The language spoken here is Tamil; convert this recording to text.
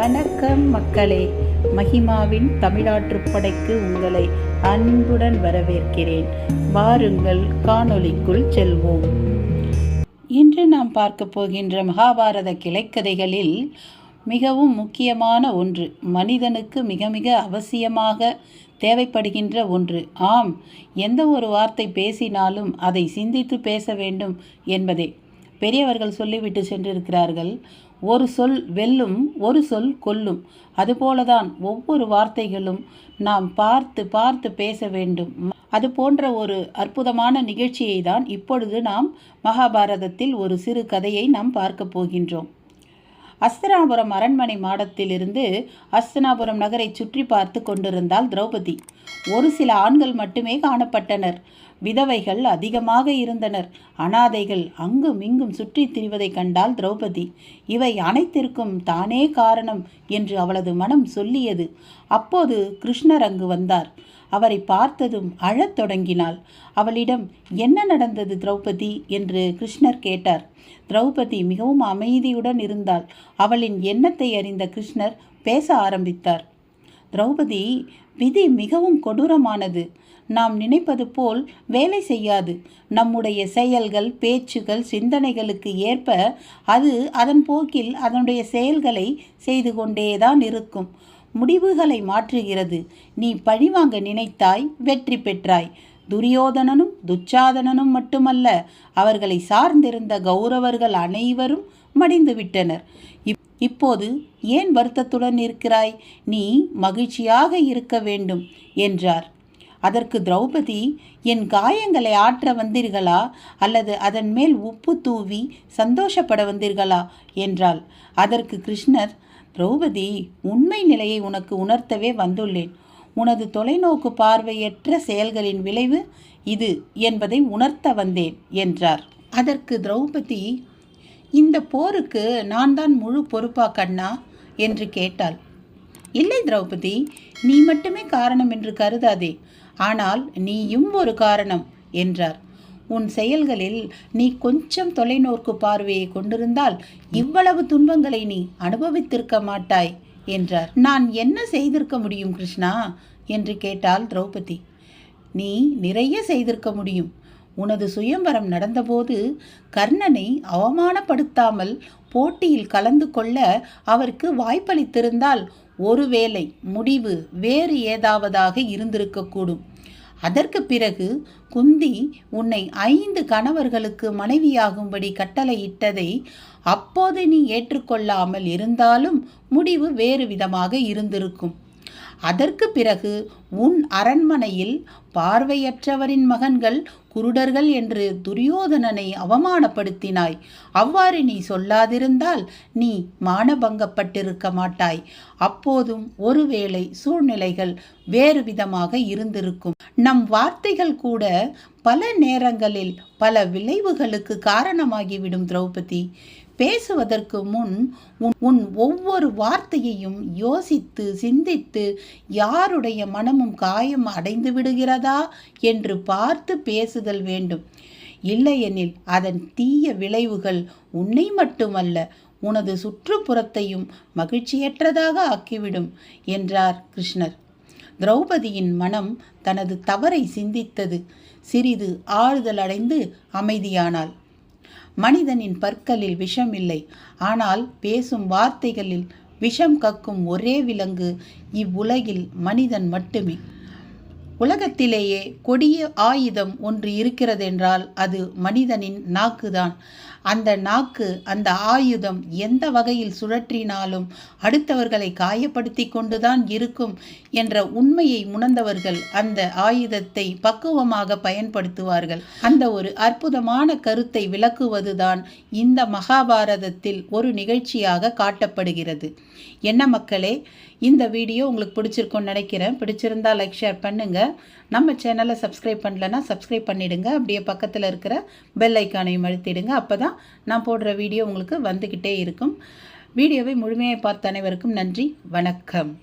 வணக்கம் மக்களே. மகிமாவின் தமிழாற்றுப்படைக்கு உங்களை அன்புடன் வரவேற்கிறேன். வாருங்கள் காணொளிக்குள் செல்வோம். இன்று நாம் பார்க்க போகின்ற மகாபாரத கிளைக்கதைகளில் மிகவும் முக்கியமான ஒன்று மனிதனுக்கு மிக மிக அவசியமாக தேவைப்படுகின்ற ஒன்று. ஆம் எந்த ஒரு வார்த்தை பேசினாலும் அதை சிந்தித்து பேச வேண்டும் என்பதே. பெரியவர்கள் சொல்லிவிட்டு சென்றிருக்கிறார்கள். ஒரு சொல் வெல்லும் ஒரு சொல் கொல்லும். அதுபோலதான் ஒவ்வொரு வார்த்தைகளும் நாம் பார்த்து பார்த்து பேச வேண்டும். அது போன்ற ஒரு அற்புதமான நிகழ்ச்சியை தான் இப்பொழுது நாம் மகாபாரதத்தில் ஒரு சிறு கதையை நாம் பார்க்க போகின்றோம். அஸ்தனாபுரம் அரண்மனை மாடத்திலிருந்து அஸ்தனாபுரம் நகரை சுற்றி பார்த்து கொண்டிருந்தால் திரௌபதி. ஒரு சில ஆண்கள் மட்டுமே காணப்பட்டனர். விதவைகள் அதிகமாக இருந்தனர். அனாதைகள் அங்கும் இங்கும் சுற்றித் திரிவதைக் கண்டால் திரௌபதி. இவை அனைத்திற்கும் தானே காரணம் என்று அவளது மனம் சொல்லியது. அப்போது கிருஷ்ணர் அங்கு வந்தார். அவரை பார்த்ததும் அழத் தொடங்கினாள். அவளிடம் என்ன நடந்தது திரௌபதி? என்று கிருஷ்ணர் கேட்டார். திரௌபதி மிகவும் அமைதியுடன் இருந்தாள். அவளின் எண்ணத்தை அறிந்த கிருஷ்ணர் பேச ஆரம்பித்தார். திரௌபதி விதி மிகவும் கொடூரமானது. நாம் நினைப்பது போல் வேலை செய்யாது. நம்முடைய செயல்கள் பேச்சுகள் சிந்தனைகளுக்கு ஏற்ப அது அதன் போக்கில் அதனுடைய செயல்களை செய்து கொண்டேதான் இருக்கும். முடிவுகளை மாற்றுகிறது. நீ பழிவாங்க நினைத்தாய் வெற்றி பெற்றாய். துரியோதனனும் துச்சாதனனும் மட்டுமல்ல அவர்களை சார்ந்திருந்த கௌரவர்கள் அனைவரும் மடிந்து விட்டனர் இப் இப்போது ஏன் வருத்தத்துடன் இருக்கிறாய்? நீ மகிழ்ச்சியாக இருக்க வேண்டும் என்றார். அதற்கு திரௌபதி என் காயங்களை ஆற்ற வந்தீர்களா? அல்லது அதன் மேல் உப்பு தூவி சந்தோஷப்பட வந்தீர்களா? என்றாள். அதற்கு கிருஷ்ணர் திரௌபதி உண்மை நிலையை உனக்கு உணர்த்தவே வந்துள்ளேன். உனது தொலைநோக்கு பார்வையற்ற செயல்களின் விளைவு இது என்பதை உணர்த்த வந்தேன் என்றார். அதற்கு திரௌபதி இந்த போருக்கு நான் தான் முழு பொறுப்பா கண்ணா? என்று கேட்டாள். இல்லை திரௌபதி நீ மட்டுமே காரணம் என்று கருதாதே. ஆனால் நீயும் ஒரு காரணம் என்றார். உன் செயல்களில் நீ கொஞ்சம் தொலைநோக்கு பார்வையை கொண்டிருந்தால் இவ்வளவு துன்பங்களை நீ அனுபவித்திருக்க மாட்டாய் என்றார். நான் என்ன செய்திருக்க முடியும் கிருஷ்ணா? என்று கேட்டாள் திரௌபதி. நீ நிறைய செய்திருக்க முடியும். உனது சுயம்பரம் நடந்தபோது கர்ணனை அவமானப்படுத்தாமல் போட்டியில் கலந்து கொள்ள அவருக்கு வாய்ப்பளித்திருந்தால் ஒருவேளை முடிவு வேறு ஏதாவதாக இருந்திருக்கக்கூடும். அதற்கு பிறகு குந்தி உன்னை ஐந்து கணவர்களுக்கு மனைவியாகும்படி கட்டளையிட்டதை அப்போது நீ ஏற்றுக்கொள்ளாமல் இருந்தாலும் முடிவு வேறு விதமாக இருந்திருக்கும். அதற்கு பிறகு உன் அரண்மனையில் பார்வையற்றவரின் மகன்கள் குருடர்கள் என்று துரியோதனனை அவமானப்படுத்தினாய். அவ்வாறு நீ சொல்லாதிருந்தால் நீ மானபங்கப்பட்டிருக்க மாட்டாய். அப்போதும் ஒருவேளை சூழ்நிலைகள் வேறு விதமாக இருந்திருக்கும். நம் வார்த்தைகள் கூட பல நேரங்களில் பல விளைவுகளுக்கு காரணமாகிவிடும் திரௌபதி. பேசுவதற்கு முன் உன் உன் ஒவ்வொரு வார்த்தையையும் யோசித்து சிந்தித்து யாருடைய மனமும் காயம் அடைந்து விடுகிறது என்று பார்த்து பேசுதல் வேண்டும். இல்லையெனில் அதன் தீய விளைவுகள் உன்னை மட்டுமல்ல உனது சுற்றுப்புறத்தையும் மகிழ்ச்சியற்றதாக ஆக்கிவிடும் என்றார் கிருஷ்ணர். திரௌபதியின் மனம் தனது தவறை சிந்தித்தது. சிறிது ஆறுதல் அடைந்து அமைதியானாள். மனிதனின் பற்களில் விஷம் இல்லை ஆனால் பேசும் வார்த்தைகளில் விஷம் கக்கும் ஒரே விலங்கு இவ்வுலகில் மனிதன் மட்டுமே. உலகத்திலேயே கொடிய ஆயுதம் ஒன்று இருக்கிறதென்றால் அது மனிதனின் நாக்குதான். அந்த நாக்கு அந்த ஆயுதம் எந்த வகையில் சுழற்றினாலும் அடுத்தவர்களை காயப்படுத்தி கொண்டுதான் இருக்கும் என்ற உண்மையை உணர்ந்தவர்கள் அந்த ஆயுதத்தை பக்குவமாக பயன்படுத்துவார்கள். அந்த ஒரு அற்புதமான கருத்தை விளக்குவதுதான் இந்த மகாபாரதத்தில் ஒரு நிகழ்ச்சியாக காட்டப்படுகிறது. என்ன மக்களே இந்த வீடியோ உங்களுக்கு பிடிச்சிருக்கும்னு நினைக்கிறேன். பிடிச்சிருந்தா லைக் ஷேர் பண்ணுங்கள் நம்ம சேனலை சப்ஸ்கிரைப் பண்ணலன்னா சப்ஸ்கிரைப் பண்ணிவிடுங்க அப்படியே பக்கத்தில் இருக்கிற பெல் ஐக்கானையும் அழுத்திடுங்க. அப்போ தான் நான் போடுற வீடியோ உங்களுக்கு வந்துக்கிட்டே இருக்கும். வீடியோவை முழுமையாக பார்த்த அனைவருக்கும் நன்றி. வணக்கம்.